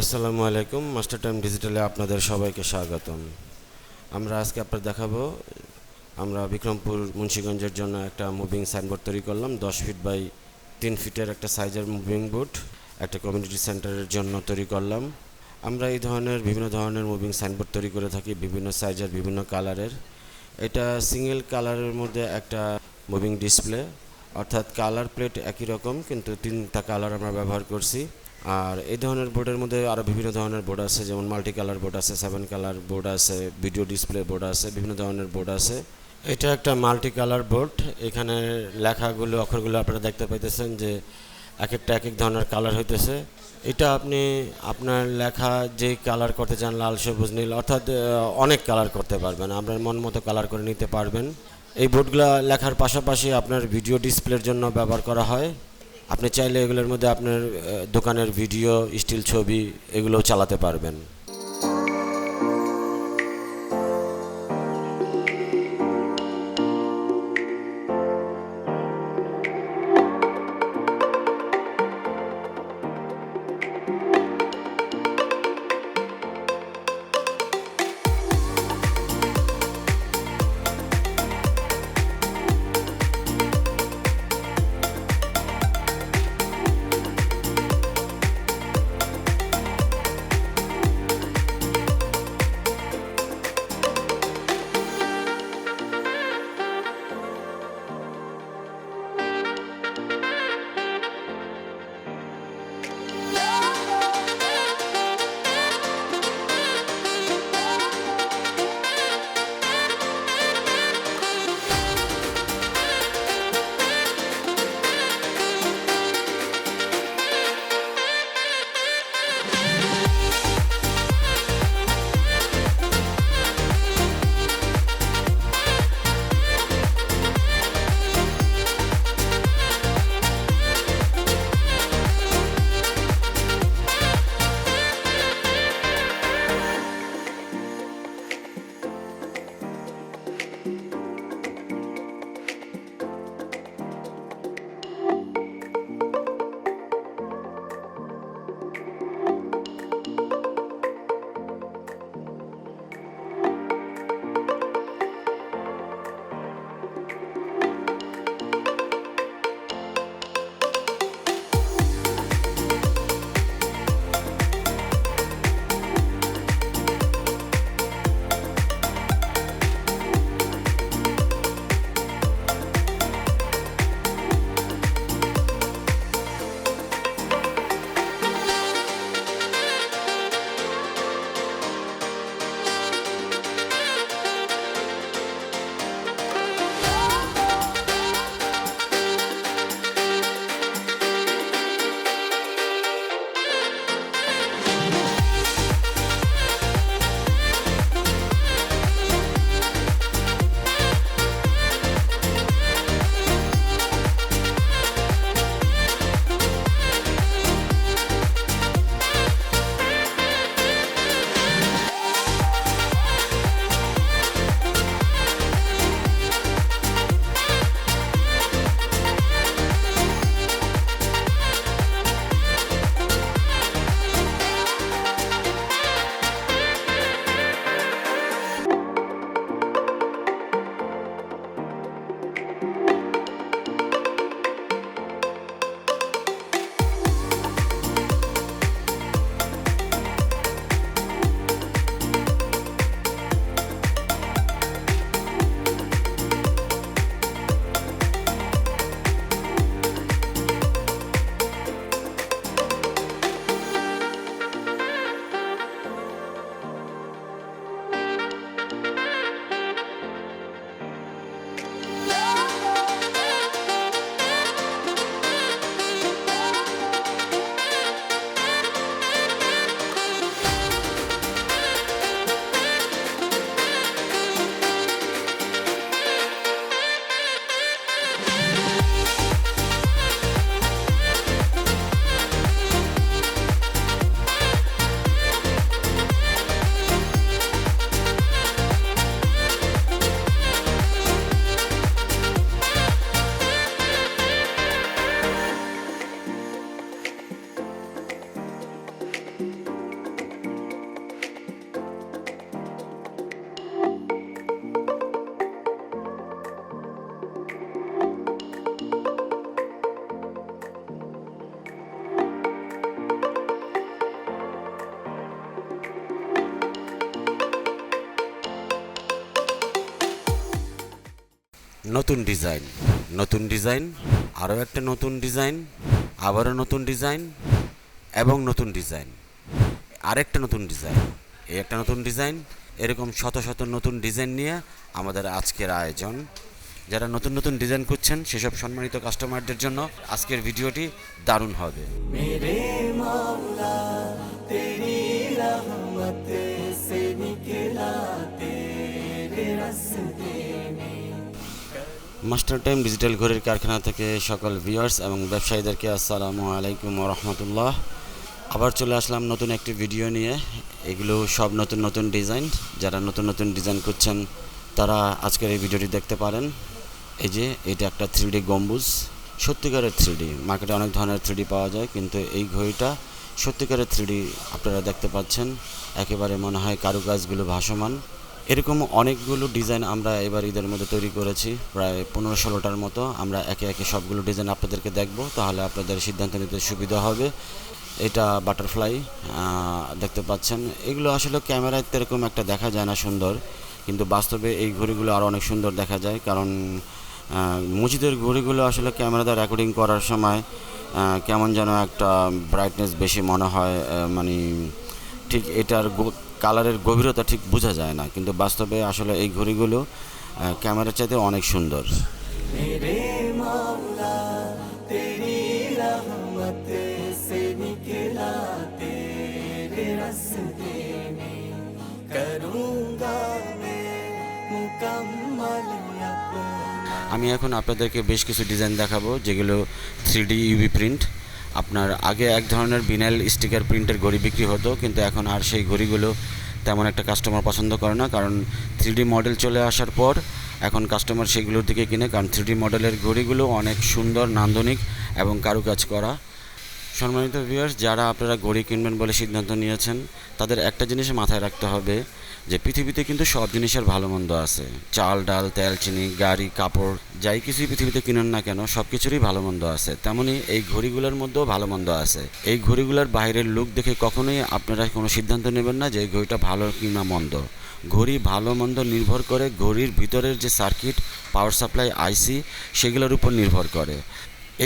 আসসালামু আলাইকুম, master time ডিজিটালে আপনাদের সবাইকে স্বাগতম। আমরা আজকে আপনার দেখাবো, আমরা বিক্রমপুর মুন্সিগঞ্জের জন্য একটা মুভিং সাইনবোর্ড তৈরি করলাম, দশ ফিট বাই তিন ফিটের একটা সাইজের মুভিং বোর্ড একটা কমিউনিটি সেন্টারের জন্য তৈরি করলাম। আমরা এই ধরনের, বিভিন্ন ধরনের মুভিং সাইনবোর্ড তৈরি করে থাকি, বিভিন্ন সাইজের বিভিন্ন কালারের এটা সিঙ্গেল কালারের মধ্যে একটা মুভিং ডিসপ্লে অর্থাৎ কালার প্লেট একই রকম, কিন্তু তিনটা কালার আমরা ব্যবহার করছি। আর এই ধরনের বোর্ডের মধ্যে আরও বিভিন্ন ধরনের বোর্ড আছে, যেমন মাল্টি কালার বোর্ড আছে সেভেন কালার বোর্ড আছে ভিডিও ডিসপ্লে বোর্ড আছে, বিভিন্ন ধরনের বোর্ড আছে। এটা একটা মাল্টি কালার বোর্ড এখানে লেখাগুলো, অক্ষরগুলো আপনারা দেখতে পাইতেছেন যে এক একটা এক এক ধরনের কালার হইতেছে। এটা আপনি আপনার লেখা যে কালার করতে চান, লাল, সবুজ, নীল, অর্থাৎ অনেক কালার করতে পারবেন। আপনার মন মতো কালার করে নিতে পারবেন। এই বোর্ডগুলো লেখার পাশাপাশি আপনার ভিডিও ডিসপ্লের জন্য ব্যবহার করা হয়। আপনি চাইলে এগুলোর মধ্যে আপনার দোকানের ভিডিও স্টিল ছবি এগুলোও চালাতে পারবেন। নতুন ডিজাইন নতুন ডিজাইন আরও একটা নতুন ডিজাইন আবারও নতুন ডিজাইন এবং নতুন ডিজাইন আরেকটা নতুন ডিজাইন এই একটা নতুন ডিজাইন এরকম শত শত নতুন ডিজাইন নিয়ে আমাদের আজকের আয়োজন যারা নতুন নতুন ডিজাইন করছেন সেসব সম্মানিত কাস্টমারদের জন্য আজকের ভিডিওটি দারুণ হবে मेरे मौला तेरी रहमत से निकला तेरे रस्ते में মাস্টার টাইম ডিজিটাল ঘড়ির কারখানা থেকে সকল ভিউয়ার্স এবং ব্যবসায়ীদেরকে আসসালামু আলাইকুম রহমতুল্লাহ। আবার চলে আসলাম নতুন একটি ভিডিও নিয়ে। এগুলো সব নতুন নতুন ডিজাইন। যারা নতুন নতুন ডিজাইন করছেন তারা আজকের এই ভিডিওটি দেখতে পারেন। এই যে, এটা একটা থ্রি গম্বুজ। সত্যিকারের থ্রি মার্কেটে অনেক ধরনের থ্রি পাওয়া যায়, কিন্তু এই ঘড়িটা সত্যিকারের থ্রি আপনারা দেখতে পাচ্ছেন। একেবারে মনে হয় কারুকাজগুলো ভাসমান। এরকম অনেকগুলো ডিজাইন আমরা এবার ঈদের মধ্যে তৈরি করেছি। প্রায় পনেরো ষোলোটার মতো। আমরা একে একে সবগুলো ডিজাইন আপনাদেরকে দেখব। তাহলে আপনাদের সিদ্ধান্ত নিতে সুবিধা হবে। এটা বাটারফ্লাই দেখতে পাচ্ছেন। এগুলো আসলে ক্যামেরায় এরকম একটা দেখা যায় না সুন্দর। কিন্তু বাস্তবে এই ঘড়িগুলো আরও অনেক সুন্দর দেখা যায়। কারণ মসজিদের ঘড়িগুলো আসলে ক্যামেরাতে রেকর্ডিং করার সময় কেমন যেন একটা ব্রাইটনেস বেশি মনে হয়। মানে ঠিক এটার কালারের গভীরতা ঠিক বোঝা যায় না কিন্তু বাস্তবে আসলে এই ঘড়িগুলো ক্যামেরার চাইতে অনেক সুন্দর। আমি এখন আপনাদেরকে বেশ কিছু ডিজাইন দেখাবো যেগুলো থ্রি ডি ইউবি প্রিন্ট আপনার আগে এক ধরনের বিনাইল স্টিকার প্রিন্টের ঘড়ি বিক্রি হতো, কিন্তু এখন আর সেই ঘড়িগুলো তেমন একটা কাস্টমার পছন্দ করে না, কারণ থ্রি মডেল চলে আসার পর এখন কাস্টমার সেগুলোর দিকে কিনে, কারণ থ্রি মডেলের ঘড়িগুলো অনেক সুন্দর, নান্দনিক এবং কারুকাজ করা। সম্মানিত ভিউয়ার্স যারা আপনারা ঘড়ি কিনবেন বলে সিদ্ধান্ত নিয়েছেন, তাদের একটা জিনিস মাথায় রাখতে হবে, যে পৃথিবীতে কিন্তু সব জিনিসের ভালো মন্দ আছে। চাল, ডাল, তেল, চিনি, গাড়ি, কাপড়, যাই কিছুই পৃথিবীতে কিনুন না কেন, সব কিছুরই ভালো মন্দ আছে। তেমনি এই ঘড়িগুলোর মধ্যেও ভালো মন্দ আছে। এই ঘড়িগুলোর বাইরের লুক দেখে কখনোই আপনারা কোনো সিদ্ধান্ত নেবেন না যে এই ঘড়িটা ভালো কিনা মন্দ। ঘড়ি ভালো মন্দ নির্ভর করে ঘড়ির ভিতরের যে সার্কিট পাওয়ার সাপ্লাই আইসি সেগুলোর উপর নির্ভর করে।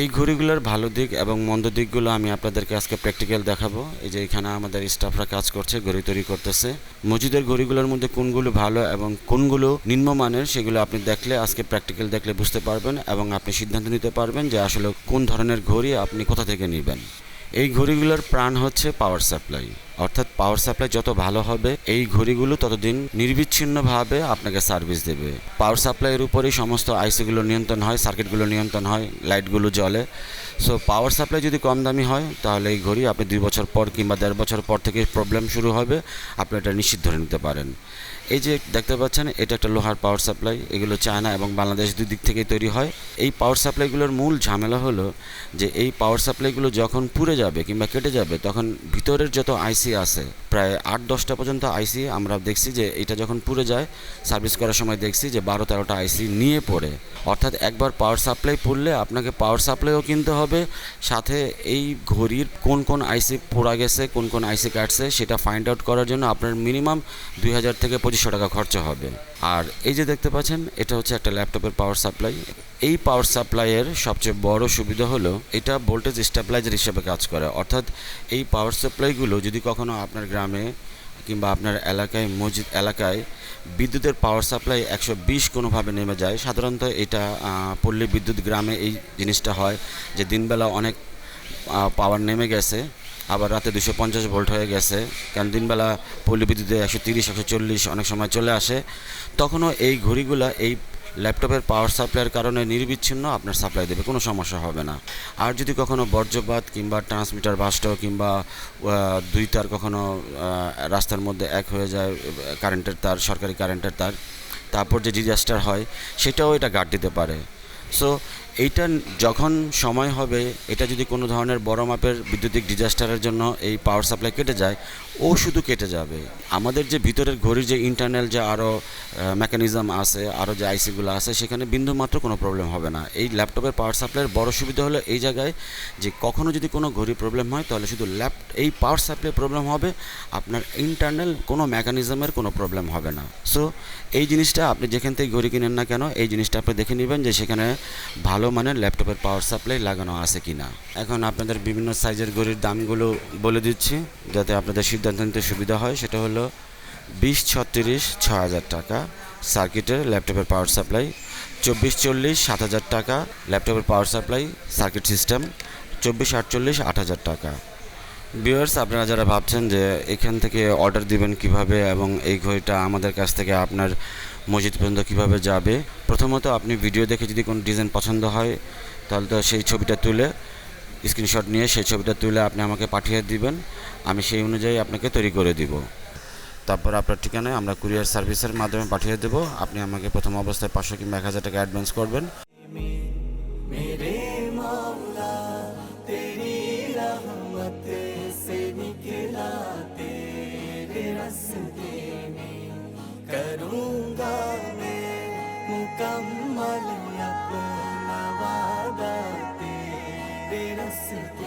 এই ঘড়িগুলোর ভালো দিক এবং মন্দ দিকগুলো আমি আপনাদেরকে আজকে প্র্যাকটিক্যাল দেখাবো। এই যে এখানে আমাদের স্টাফরা কাজ করছে, ঘড়ি তৈরি করতেছে। মসজিদের ঘড়িগুলোর মধ্যে কোনগুলো ভালো এবং কোনগুলো নিম্নমানের সেগুলো আপনি দেখলে, আজকে প্র্যাকটিক্যাল দেখলে বুঝতে পারবেন এবং আপনি সিদ্ধান্ত নিতে পারবেন যে আসলে কোন ধরনের ঘড়ি আপনি কোথা থেকে নেবেন। এই ঘড়িগুলোর প্রাণ হচ্ছে পাওয়ার সাপ্লাই অর্থাৎ পাওয়ার সাপ্লাই যত ভালো হবে, এই ঘড়িগুলো ততদিন নির্বিচ্ছিন্নভাবে আপনাকে সার্ভিস দেবে। পাওয়ার সাপ্লাইয়ের উপরেই সমস্ত আইসিগুলো নিয়ন্ত্রণ হয় সার্কিটগুলো নিয়ন্ত্রণ হয় লাইটগুলো জ্বলে। সো পাওয়ার সাপ্লাই যদি কম দামি হয়, তাহলে এই ঘড়ি আপনি দুই বছর পর কিংবা দেড় বছর পর থেকে প্রবলেম শুরু হবে। আপনি এটা নিশ্চিত ধরে নিতে পারেন। এই যে দেখতে পাচ্ছেন, এটা একটা লোহার পাওয়ার সাপ্লাই এগুলো চায়না এবং বাংলাদেশ দুই দিক থেকেই তৈরি হয়। এই পাওয়ার সাপ্লাইগুলোর মূল ঝামেলা হলো যে এই পাওয়ার সাপ্লাইগুলো যখন পুড়ে যাবে কিংবা কেটে যাবে, তখন ভিতরের যত আইসি আছে, প্রায় আট, দশটা পর্যন্ত আইসি আমরা দেখছি যে এটা যখন পুড়ে যায় সার্ভিস করার সময় দেখছি যে বারো, তেরোটা আইসি নিয়ে পড়ে। অর্থাৎ একবার পাওয়ার সাপ্লাই পড়লে আপনাকে পাওয়ার সাপ্লাইও কিনতে হবে, সাথে এই ঘড়ির কোন কোন আইসি পোড়া গেছে, কোন কোন আইসি কাটছে, সেটা ফাইন্ড আউট করার জন্য আপনার মিনিমাম দুই হাজার থেকে পঁচিশশো টাকা খরচা হবে। আর এই যে দেখতে পাচ্ছেন, এটা হচ্ছে একটা ল্যাপটপের পাওয়ার সাপ্লাই এই পাওয়ার সাপ্লাইয়ের সবচেয়ে বড় সুবিধা হলো, এটা ভোল্টেজ স্টেবিলাইজার হিসেবে কাজ করে। অর্থাৎ এই পাওয়ার সাপ্লাইগুলো যদি কখনো আপনার গ্রামে কিংবা আপনার এলাকায়, মসজিদ এলাকায় বিদ্যুতের পাওয়ার সাপ্লাই একশো বিশ কোনোভাবে নেমে যায়, সাধারণত এটা পল্লী বিদ্যুৎ গ্রামে এই জিনিসটা হয় যে দিনবেলা অনেক পাওয়ার নেমে গেছে। আবার রাতে দুশো পঞ্চাশ ভোল্ট হয়ে গেছে, কারণ দিনবেলা পল্লী বিদ্যুতে একশো তিরিশ, একশো চল্লিশ অনেক সময় চলে আসে। তখনও এই ঘড়িগুলা এই ল্যাপটপের পাওয়ার সাপ্লাইয়ের কারণে নির্বিচ্ছিন্ন আপনার সাপ্লাই দেবে, কোনো সমস্যা হবে না। আর যদি কখনো বর্জ্যপাত কিংবা ট্রান্সমিটার বাস্ট কিংবা দুই তার কখনো রাস্তার মধ্যে এক হয়ে যায় কারেন্টের তার, সরকারি কারেন্টের তার, তারপর যে ডিজাস্টার হয়, সেটাও এটা গার্ড দিতে পারে। সো এইটা যখন সময় হবে, এটা যদি কোনো ধরনের বড় মাপের বৈদ্যুতিক ডিজাস্টারের জন্য এই পাওয়ার সাপ্লাই কেটে যায় ও শুধু কেটে যাবে। আমাদের যে ভিতরের ঘড়ির যে ইন্টারনাল যে আরও মেকানিজম আছে আরও যে আইসিগুলো আছে, সেখানে বিন্দুমাত্র কোনো প্রবলেম হবে না। এই ল্যাপটপের পাওয়ার সাপ্লাইয়ের বড় সুবিধা হলো এই জায়গায় যে কখনও যদি কোনো ঘড়ি প্রবলেম হয়, তাহলে শুধু ল্যাপ এই পাওয়ার সাপ্লাই প্রবলেম হবে, আপনার ইন্টারনাল কোনো মেকানিজমের কোনো প্রবলেম হবে না। সো এই জিনিসটা আপনি যেখান থেকে ঘড়ি কিনেন না কেন, এই জিনিসটা আপনি দেখে নেবেন যে সেখানে ভালো মানের ল্যাপটপের পাওয়ার সাপ্লাই লাগানো আছে কি না এখন আপনাদের বিভিন্ন সাইজের ঘড়ির দামগুলো বলে দিচ্ছি, যাতে আপনাদের সিদ্ধান্ত নিতে সুবিধা হয়। সেটা হলো বিশ, ছত্রিশ ছ হাজার টাকা। সার্কিটের ল্যাপটপের পাওয়ার সাপ্লাই চব্বিশ, চল্লিশ, সাত হাজার টাকা। ল্যাপটপের পাওয়ার সাপ্লাই সার্কিট সিস্টেম চব্বিশ, আটচল্লিশ, আট হাজার টাকা। ভিউয়ার্স আপনারা যারা ভাবছেন যে এখান থেকে অর্ডার দিবেন কীভাবে এবং এই ঘড়িটা আমাদের কাছ থেকে আপনার মসজিদ পর্যন্ত কিভাবে যাবে প্রথমত আপনি ভিডিও দেখে যদি কোনো ডিজাইন পছন্দ হয় তাহলে তো সেই ছবিটা তুলে স্ক্রিনশট নিয়ে সেই ছবিটা তুলে আপনি আমাকে পাঠিয়ে দিবেন আমি সেই অনুযায়ী আপনাকে তৈরি করে দিব তারপর আপনার ঠিকানায় আমরা কুরিয়ার সার্ভিসের মাধ্যমে পাঠিয়ে দেবো আপনি আমাকে প্রথম অবস্থায় পাঁচশো কিংবা এক হাজার টাকা অ্যাডভান্স করবেন मेरे मौला तेरी रहमत से निकला तेरे रस्ते में کروں گا میں مکمل اپنا وعدہ تیرے رستے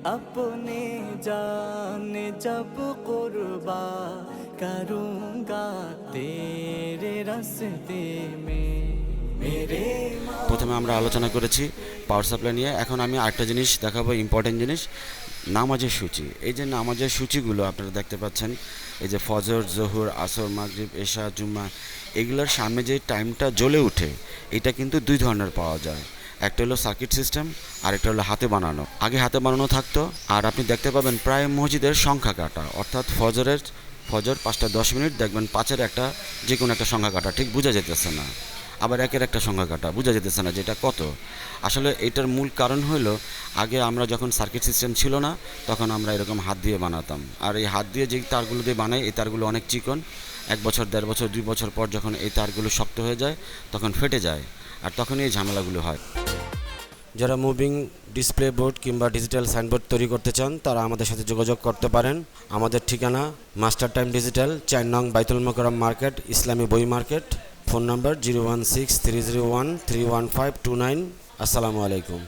अपने जान जब कुर्बा करूँगा तेरे रास्ते में मेरे প্রথমে আমরা আলোচনা করেছি পাওয়ার সাপ্লাই নিয়ে এখন আমি আরেকটা জিনিস দেখাবো ইম্পর্টেন্ট জিনিস নামাজের সূচি এই যে নামাজের সূচিগুলো আপনারা দেখতে পাচ্ছেন এই যে ফজর জহুর আসর মাগরিব এশা জুম্মা এগুলোর সামনে যে টাইমটা জ্বলে ওঠে এটা কিন্তু দুই ধরনের পাওয়া যায় একটা হলো সার্কিট সিস্টেম আর একটা হলো হাতে বানানো। আগে হাতে বানানো থাকতো, আর আপনি দেখতে পাবেন প্রায় মসজিদের সংখ্যা কাটা। অর্থাৎ ফজরের, ফজর পাঁচটা দশ মিনিট, দেখবেন পাঁচের একটা যে কোনো একটা সংখ্যা কাটা। ঠিক বোঝা যেতেছে না। আবার একের একটা সংখ্যা কাটা, বোঝা যেতেছে না যেটা কত। আসলে এটার মূল কারণ হলো, আগে আমরা যখন সার্কিট সিস্টেম ছিল না, তখন আমরা এরকম হাত দিয়ে বানাতাম। আর এই হাত দিয়ে যেই তারগুলো দিয়ে বানাই, এই তারগুলো অনেক চিকন। এক বছর, দেড় বছর, দুই বছর পর যখন এই তারগুলো শক্ত হয়ে যায়, তখন ফেটে যায়। আর তখনই এই ঝামেলাগুলো হয়। যারা মুভিং ডিসপ্লে বোর্ড কিংবা ডিজিটাল সাইনবোর্ড তৈরি করতে চান, তারা আমাদের সাথে যোগাযোগ করতে পারেন। আমাদের ঠিকানা মাস্টার টাইম ডিজিটাল, চার নং বাইতুল মোকরম মার্কেট, ইসলামী বই market. Phone number zero one six three zero one three one five two nine. আসসালামু আলাইকুম।